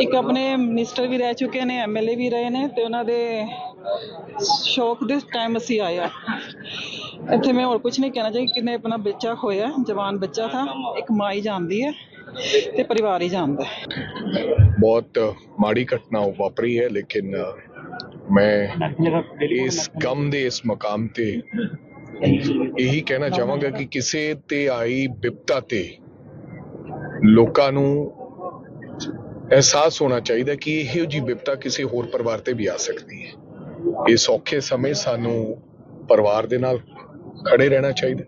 ਇੱਕ ਆਪਣੇ ਮਿਨਿਸਟਰ ਵੀ ਰਹਿ ਚੁੱਕੇ ਨੇ ਐਮਐਲਏ ਵੀ ਰਹੇ ਨੇ ਤੇ ਉਹਨਾਂ ਦੇ ਸ਼ੌਕ ਦੇ ਟਾਈਮ ਅਸੀਂ ਆਏ ਇੱਥੇ ਮੈਂ ਹੋਰ ਕੁਝ ਨਹੀਂ ਕਹਿਣਾ ਚਾਹੀਦਾ ਕਿਨੇ ਆਪਣਾ ਬੱਚਾ ਖੋਇਆ ਜਵਾਨ ਬੱਚਾ ਥਾ, ਇੱਕ ਮਾਂ ਹੀ ਜਾਣਦੀ ਹੈ ਤੇ ਪਰਿਵਾਰ ਹੀ ਜਾਣਦਾ ਬਹੁਤ ਮਾੜੀ ਘਟਨਾ ਵਾਪਰੀ ਹੈ, ਲੇਕਿਨ ਮੈਂ ਇਸ ਗਮ ਦੇ ਇਸ ਮਕਾਮ ਤੇ ਇਹੀ ਕਹਿਣਾ ਚਾਹਾਂਗਾ ਕਿ ਕਿਸੇ ਤੇ ਆਈ ਵਿਪਤਾ ਤੇ ਲੋਕਾਂ ਨੂੰ ਅਹਿਸਾਸ ਹੋਣਾ ਚਾਹੀਦਾ ਕਿ ਇਹੋ ਜੀ ਵਿਪਤਾ ਕਿਸੇ ਹੋਰ ਪਰਿਵਾਰ ਤੇ ਵੀ ਆ ਸਕਦੀ ਹੈ। ਇਸ ਔਖੇ ਸਮੇਂ ਸਾਨੂੰ ਪਰਿਵਾਰ ਦੇ ਨਾਲ ਖੜੇ ਰਹਿਣਾ ਚਾਹੀਦਾ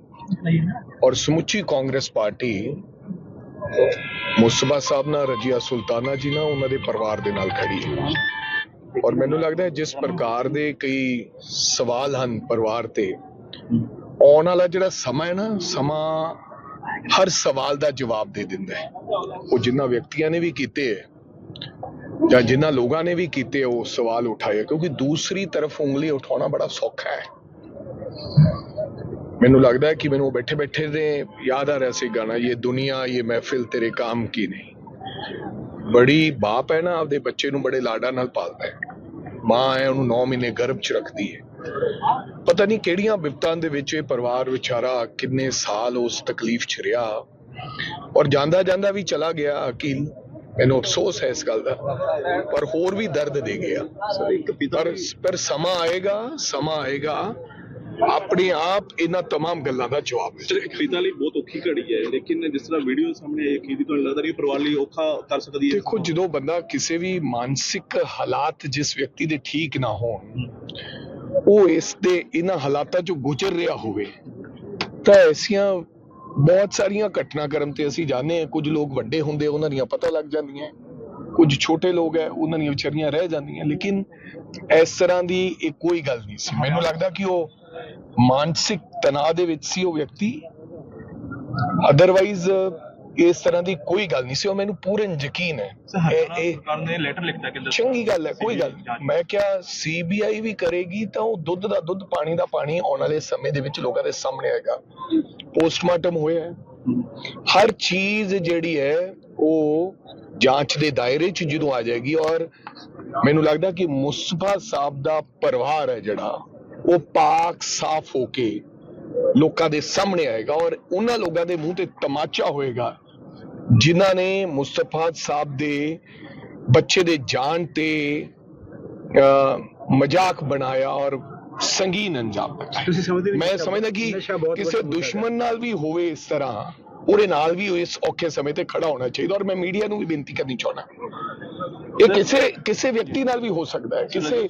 ਔਰ ਸਮੁੱਚੀ ਕਾਂਗਰਸ ਪਾਰਟੀ ਮੁਸਬਾ ਸਾਹਿਬ ਨਾਲ, ਰਜੀਆ ਸੁਲਤਾਨਾ ਜੀ ਨਾਲ, ਉਹਨਾਂ ਦੇ ਪਰਿਵਾਰ ਦੇ ਨਾਲ ਖੜੀ ਹੈ। ਔਰ ਮੈਨੂੰ ਲੱਗਦਾ ਹੈ ਜਿਸ ਪ੍ਰਕਾਰ ਦੇ ਕਈ ਸਵਾਲ ਹਨ ਪਰਿਵਾਰ ਤੇ, ਆਉਣ ਵਾਲਾ ਜਿਹੜਾ ਸਮਾਂ ਹੈ ਨਾ, ਸਮਾਂ ਹਰ ਸਵਾਲ ਦਾ ਜਵਾਬ ਦੇ ਦਿੰਦਾ ਹੈ। ਉਹ ਜਿਨ੍ਹਾਂ ਵਿਅਕਤੀਆਂ ਨੇ ਵੀ ਕੀਤੇ ਹੈ ਜਾਂ ਜਿਨ੍ਹਾਂ ਲੋਕਾਂ ਨੇ ਵੀ ਕੀਤੇ ਉਹ ਸਵਾਲ ਉਠਾਏ ਕਿਉਂਕਿ ਦੂਸਰੀ ਤਰਫ ਉਂਗਲੀ ਉਠਾਉਣਾ ਬੜਾ ਸੌਖਾ ਹੈ। ਮੈਨੂੰ ਲੱਗਦਾ ਹੈ ਕਿ ਮੈਨੂੰ ਬੈਠੇ ਬੈਠੇ ਦੇ ਯਾਦ ਆ ਰਿਹਾ ਸੀ ਗਾਣਾ, ਇਹ ਦੁਨੀਆ, ਇਹ ਮਹਿਫਿਲ ਤੇਰੇ ਕਾਮ ਕੀ ਨਹੀਂ ਬੜੀ ਬਾਪ ਹੈ ਨਾ, ਆਪਦੇ ਬੱਚੇ ਨੂੰ ਬੜੇ ਲਾਡਾਂ ਨਾਲ ਪਾਲਦਾ ਹੈ। ਮਾਂ ਹੈ ਉਹਨੂੰ 9 ਮਹੀਨੇ ਗਰਭ 'ਚ ਰੱਖਦੀ ਹੈ। ਪਤਾ ਨਹੀਂ ਕਿਹੜੀਆਂ ਵਿਪਤਾਂ ਦੇ ਵਿੱਚ ਇਹ ਪਰਿਵਾਰ ਵਿਚਾਰਾ ਕਿੰਨੇ ਸਾਲ ਉਸ ਤਕਲੀਫ 'ਚ ਰਿਹਾ। ਔਰ ਜਾਂਦਾ ਜਾਂਦਾ ਵੀ ਚਲਾ ਗਿਆ ਅਕੀਲ। ਮੈਨੂੰ ਅਫਸੋਸ ਹੈ ਇਸ ਗੱਲ ਦਾ ਪਰ ਹੋਰ ਵੀ ਦਰਦ ਦੇ ਗਿਆ। ਪਰ ਪਰ ਸਮਾਂ ਆਏਗਾ ਸਮਾਂ ਆਏਗਾ। ਆਪਣੇ ਆਪ ਇਹਨਾਂ तमाम ਗੱਲਾਂ ਦਾ ਜਵਾਬ ਸਰ ਮਿਲੇਗਾ ਇੱਕ ਪਿਤਾ ਲਈ ਬਹੁਤ ਔਖੀ ਘੜੀ ਹੈ ਲੇਕਿਨ ਜਿਸ ਤਰ੍ਹਾਂ ਵੀਡੀਓ ਸਾਹਮਣੇ ਆਈ ਕੀ ਤੁਹਾਨੂੰ ਲੱਗਦਾ ਕਿ ਪਰਿਵਾਰ ਲਈ ਔਖਾ ਕਰ ਸਕਦੀ ਹੈ ਦੇਖੋ ਜਦੋਂ ਬੰਦਾ ਕਿਸੇ ਵੀ ਮਾਨਸਿਕ ਹਾਲਾਤ ਜਿਸ ਵਿਅਕਤੀ ਦੇ ਠੀਕ ਨਾ ਹੋਣ ਉਹ ਇਸ ਦੇ ਇਹਨਾਂ ਹਾਲਾਤਾਂ ਚੋਂ ਗੁਜ਼ਰ ਰਿਹਾ ਹੋਵੇ ਤਾਂ ਐਸੀਆਂ ਬਹੁਤ ਸਾਰੀਆਂ ਘਟਨਾਕ੍ਰਮ ਤੇ ਅਸੀਂ ਜਾਣਦੇ ਹਾਂ ਕੁਝ ਲੋਕ ਵੱਡੇ ਹੁੰਦੇ ਉਹਨਾਂ ਦੀਆਂ ਪਤਾ ਲੱਗ ਜਾਂਦੀਆਂ ਕੁਝ ਛੋਟੇ ਲੋਕ ਹੈ ਉਹਨਾਂ ਦੀਆਂ ਵਿਚਾਰੀਆਂ ਰਹਿ ਜਾਂਦੀਆਂ ਲੇਕਿਨ ਇਸ ਤਰ੍ਹਾਂ ਦੀ ਇਹ ਕੋਈ ਗੱਲ ਨਹੀਂ ਸੀ ਮੈਨੂੰ ਲੱਗਦਾ ਕਿ ਉਹ ਮਾਨਸਿਕ ਤਣਾਅ ਦੇ ਵਿੱਚ ਸੀ ਉਹ ਵਿਅਕਤੀ। ਅਦਰਵਾਈਜ਼ ਇਸ ਤਰ੍ਹਾਂ ਦੀ ਕੋਈ ਗੱਲ ਨਹੀਂ ਸੀ। ਉਹ ਮੈਨੂੰ ਪੂਰਨ ਯਕੀਨ ਹੈ। ਇਹ ਇਹ ਸਰਕਾਰ ਨੇ ਲੈਟਰ ਲਿਖਤਾ ਕਿ ਚੰਗੀ ਗੱਲ ਹੈ ਕੋਈ ਗੱਲ। ਮੈਂ ਕਿਹਾ ਸੀਬੀਆਈ ਵੀ ਕਰੇਗੀ ਤਾਂ ਉਹ ਦੁੱਧ ਦਾ ਦੁੱਧ ਪਾਣੀ ਦਾ ਪਾਣੀ ਆਉਣ ਵਾਲੇ ਸਮੇਂ ਦੇ ਵਿੱਚ ਲੋਕਾਂ ਦੇ ਸਾਹਮਣੇ ਆਏਗਾ। ਪੋਸਟਮਾਰਟਮ ਹੋਇਆ ਹੈ। ਹਰ ਚੀਜ਼ ਜਿਹੜੀ ਹੈ ਉਹ ਜਾਂਚ ਦੇ ਦਾਇਰੇ 'ਚ ਜਦੋਂ ਆ ਜਾਏਗੀ ਔਰ ਮੈਨੂੰ ਲੱਗਦਾ ਕਿ ਮੁਸਤਫਾ ਸਾਹਿਬ ਦਾ ਪਰਿਵਾਰ ਹੈ ਜਿਹੜਾ ਉਹ ਪਾਕ ਸਾਫ਼ ਹੋ ਕੇ ਲੋਕਾਂ ਦੇ ਸਾਹਮਣੇ ਆਏਗਾ ਔਰ ਉਹਨਾਂ ਲੋਕਾਂ ਦੇ ਮੂੰਹ ਤੇ ਤਮਾਚਾ ਹੋਏਗਾ ਜਿਨ੍ਹਾਂ ਨੇ ਮੁਸਤਫਾ ਸਾਹਿਬ ਦੇ ਬੱਚੇ ਦੇ ਜਾਨ ਤੇ ਮਜ਼ਾਕ ਬਣਾਇਆ ਔਰ ਸੰਗੀਨ ਅੰਜਾਮ ਦਿੱਤਾ ਮੈਂ ਸਮਝਦਾ ਕਿ ਕਿਸੇ। ਦੁਸ਼ਮਣ ਨਾਲ ਵੀ ਹੋਵੇ ਇਸ ਤਰ੍ਹਾਂ ਉਹਦੇ ਨਾਲ ਵੀ ਇਸ ਔਖੇ ਸਮੇਂ ਤੇ ਖੜਾ ਹੋਣਾ ਚਾਹੀਦਾ ਔਰ ਮੈਂ ਮੀਡੀਆ ਨੂੰ ਵੀ ਬੇਨਤੀ ਕਰਨੀ ਚਾਹੁੰਦਾ ਇਹ ਕਿਸੇ ਕਿਸੇ ਵਿਅਕਤੀ ਨਾਲ ਵੀ ਹੋ ਸਕਦਾ ਹੈ। ਕਿਸੇ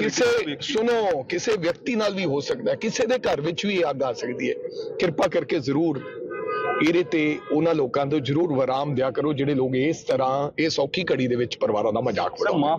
ਕਿਸੇ ਸੁਣੋ ਕਿਸੇ ਵਿਅਕਤੀ ਨਾਲ ਵੀ ਹੋ ਸਕਦਾ ਹੈ। ਕਿਸੇ ਦੇ ਘਰ ਵਿੱਚ ਵੀ ਅੱਗ ਆ ਸਕਦੀ ਹੈ। ਕਿਰਪਾ ਕਰਕੇ ਜ਼ਰੂਰ ਇਹਦੇ ਤੇ ਉਹਨਾਂ ਲੋਕਾਂ ਤੋਂ ਜ਼ਰੂਰ ਵਿਰਾਮ ਦਿਆ ਕਰੋ ਜਿਹੜੇ ਲੋਕ ਇਸ ਤਰ੍ਹਾਂ ਇਸ ਔਖੀ ਘੜੀ ਦੇ ਵਿੱਚ ਪਰਿਵਾਰਾਂ ਦਾ ਮਜ਼ਾਕ ਮਾਂ